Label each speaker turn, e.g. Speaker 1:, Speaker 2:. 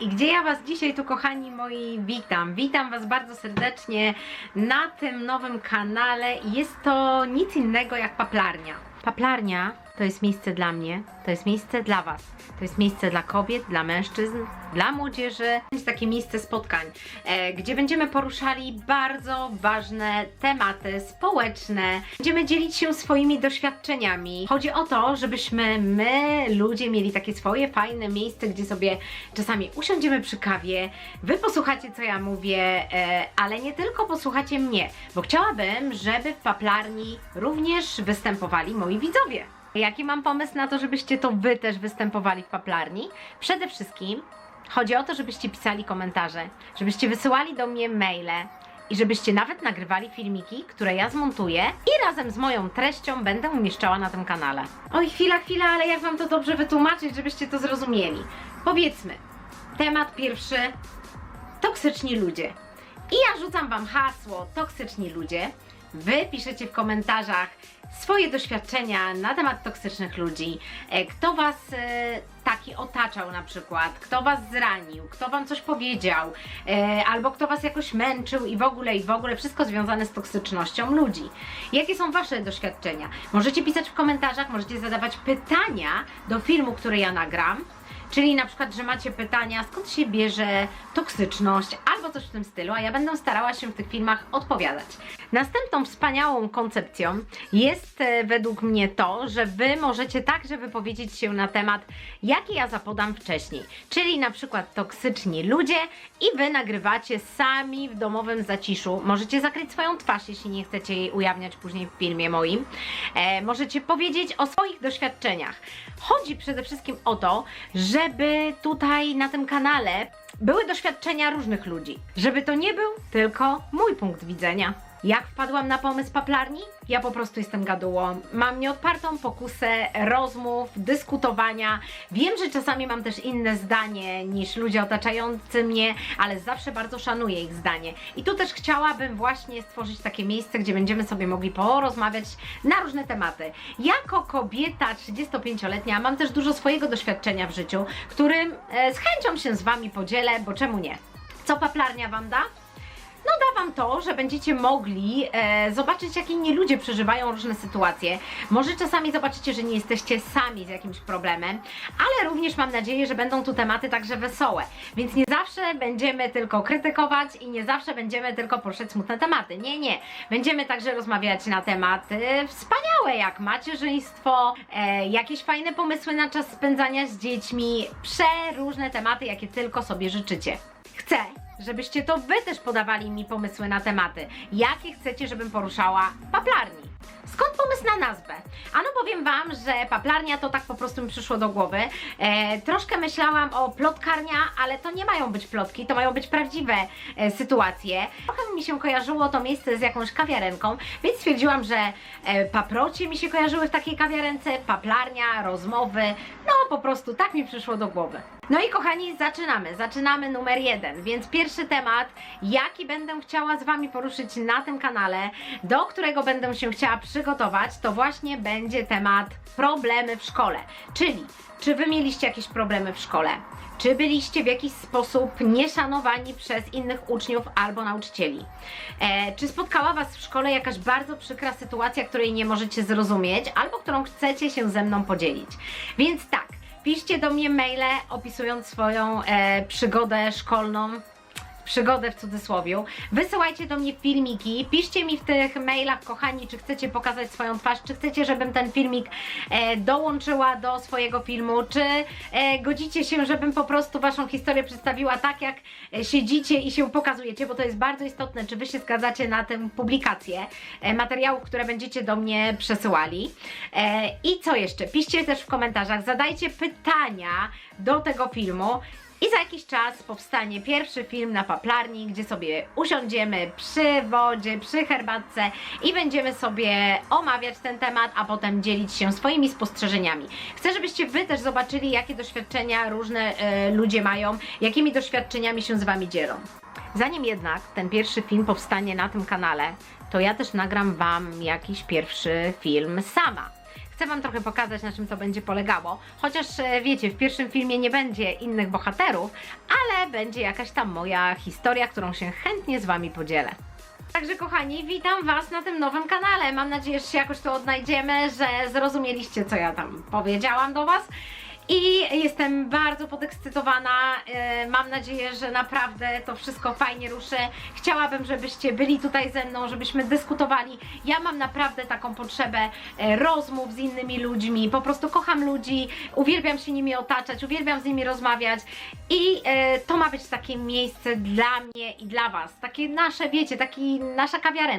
Speaker 1: I gdzie ja Was dzisiaj tu, kochani moi, witam. Witam Was bardzo serdecznie na tym nowym kanale. Jest to nic innego jak paplarnia. Paplarnia to jest miejsce dla mnie, to jest miejsce dla Was. To jest miejsce dla kobiet, dla mężczyzn, dla młodzieży. To jest takie miejsce spotkań, e, gdzie będziemy poruszali bardzo ważne tematy społeczne. Będziemy dzielić się swoimi doświadczeniami. Chodzi o to, żebyśmy my, ludzie, mieli takie swoje fajne miejsce, gdzie sobie czasami usiądziemy przy kawie, wy posłuchacie, co ja mówię, e, ale nie tylko posłuchacie mnie, bo chciałabym, żeby w paplarni również występowali moi widzowie. Jaki mam pomysł na to, żebyście to wy też występowali w paplarni? Przede wszystkim chodzi o to, żebyście pisali komentarze, żebyście wysyłali do mnie maile i żebyście nawet nagrywali filmiki, które ja zmontuję i razem z moją treścią będę umieszczała na tym kanale. Oj, chwila, chwila, ale jak wam to dobrze wytłumaczyć, żebyście to zrozumieli? Powiedzmy, temat pierwszy toksyczni ludzie. I ja rzucam Wam hasło toksyczni ludzie. Wy piszecie w komentarzach swoje doświadczenia na temat toksycznych ludzi. E, Kto Was e, taki otaczał na przykład, kto Was zranił, kto Wam coś powiedział, e, albo kto Was jakoś męczył i w ogóle, i w ogóle wszystko związane z toksycznością ludzi. Jakie są Wasze doświadczenia? Możecie pisać w komentarzach, możecie zadawać pytania do filmu, który ja nagram. Czyli na przykład, że macie pytania, skąd się bierze toksyczność albo coś w tym stylu, a ja będę starała się w tych filmach odpowiadać. Następną wspaniałą koncepcją jest e, według mnie to, że Wy możecie także wypowiedzieć się na temat, jaki ja zapodam wcześniej. Czyli na przykład toksyczni ludzie i Wy nagrywacie sami w domowym zaciszu. Możecie zakryć swoją twarz, jeśli nie chcecie jej ujawniać później w filmie moim. E, możecie powiedzieć o swoich doświadczeniach. Chodzi przede wszystkim o to, żeby tutaj na tym kanale były doświadczenia różnych ludzi. Żeby to nie był tylko mój punkt widzenia. Jak wpadłam na pomysł paplarni? Ja po prostu jestem gadułą. Mam nieodpartą pokusę rozmów, dyskutowania. Wiem, że czasami mam też inne zdanie niż ludzie otaczający mnie, ale zawsze bardzo szanuję ich zdanie. I tu też chciałabym właśnie stworzyć takie miejsce, gdzie będziemy sobie mogli porozmawiać na różne tematy. Jako kobieta 35-letnia mam też dużo swojego doświadczenia w życiu, którym e, z chęcią się z Wami podzielę, bo czemu nie? Co paplarnia Wam da? No da Wam to, że będziecie mogli e, zobaczyć, jak inni ludzie przeżywają różne sytuacje. Może czasami zobaczycie, że nie jesteście sami z jakimś problemem, ale również mam nadzieję, że będą tu tematy także wesołe. Więc nie zawsze będziemy tylko krytykować i nie zawsze będziemy tylko poruszać smutne tematy. Nie, nie. Będziemy także rozmawiać na tematy wspaniałe, jak macierzyństwo, e, jakieś fajne pomysły na czas spędzania z dziećmi, przeróżne tematy, jakie tylko sobie życzycie. Chcę, żebyście to Wy też podawali mi pomysły na tematy, jakie chcecie, żebym poruszała w paplarni. Skąd pomysł na nazwę? Ano powiem Wam, że paplarnia to tak po prostu mi przyszło do głowy. E, troszkę myślałam o plotkarnia, ale to nie mają być plotki, to mają być prawdziwe e, sytuacje. Trochę mi się kojarzyło to miejsce z jakąś kawiarenką, więc stwierdziłam, że e, paprocie mi się kojarzyły w takiej kawiarence, paplarnia, rozmowy, no po prostu tak mi przyszło do głowy. No i kochani, zaczynamy. Zaczynamy numer jeden. Więc pierwszy temat, jaki będę chciała z Wami poruszyć na tym kanale, do którego będę się chciała przygotować, to właśnie będzie temat problemy w szkole. Czyli, czy Wy mieliście jakieś problemy w szkole? Czy byliście w jakiś sposób nieszanowani przez innych uczniów albo nauczycieli? E, czy spotkała Was w szkole jakaś bardzo przykra sytuacja, której nie możecie zrozumieć, albo którą chcecie się ze mną podzielić? Więc tak, Piszcie do mnie maile opisując swoją e, przygodę szkolną. Przygodę w cudzysłowie. Wysyłajcie do mnie filmiki, piszcie mi w tych mailach, kochani, czy chcecie pokazać swoją twarz, czy chcecie, żebym ten filmik e, dołączyła do swojego filmu, czy e, godzicie się, żebym po prostu Waszą historię przedstawiła tak, jak e, siedzicie i się pokazujecie, bo to jest bardzo istotne, czy Wy się zgadzacie na tę publikację e, materiałów, które będziecie do mnie przesyłali. E, I co jeszcze? Piszcie też w komentarzach, zadajcie pytania do tego filmu. I za jakiś czas powstanie pierwszy film na paplarni, gdzie sobie usiądziemy przy wodzie, przy herbatce i będziemy sobie omawiać ten temat, a potem dzielić się swoimi spostrzeżeniami. Chcę, żebyście Wy też zobaczyli, jakie doświadczenia różne e, ludzie mają, jakimi doświadczeniami się z Wami dzielą. Zanim jednak ten pierwszy film powstanie na tym kanale, to ja też nagram Wam jakiś pierwszy film sama. Chcę Wam trochę pokazać, na czym to będzie polegało. Chociaż e, wiecie, w pierwszym filmie nie będzie innych bohaterów, ale będzie jakaś tam moja historia, którą się chętnie z Wami podzielę. Także kochani, witam Was na tym nowym kanale. Mam nadzieję, że się jakoś tu odnajdziemy, że zrozumieliście, co ja tam powiedziałam do Was. I jestem bardzo podekscytowana. E, Mam nadzieję, że naprawdę to wszystko fajnie ruszy. Chciałabym, żebyście byli tutaj ze mną, żebyśmy dyskutowali. Ja mam naprawdę taką potrzebę e, rozmów z innymi ludźmi. Po prostu kocham ludzi, uwielbiam się nimi otaczać, uwielbiam z nimi rozmawiać. I e, to ma być takie miejsce dla mnie i dla Was. Takie nasze, wiecie, taki nasza kawiarenka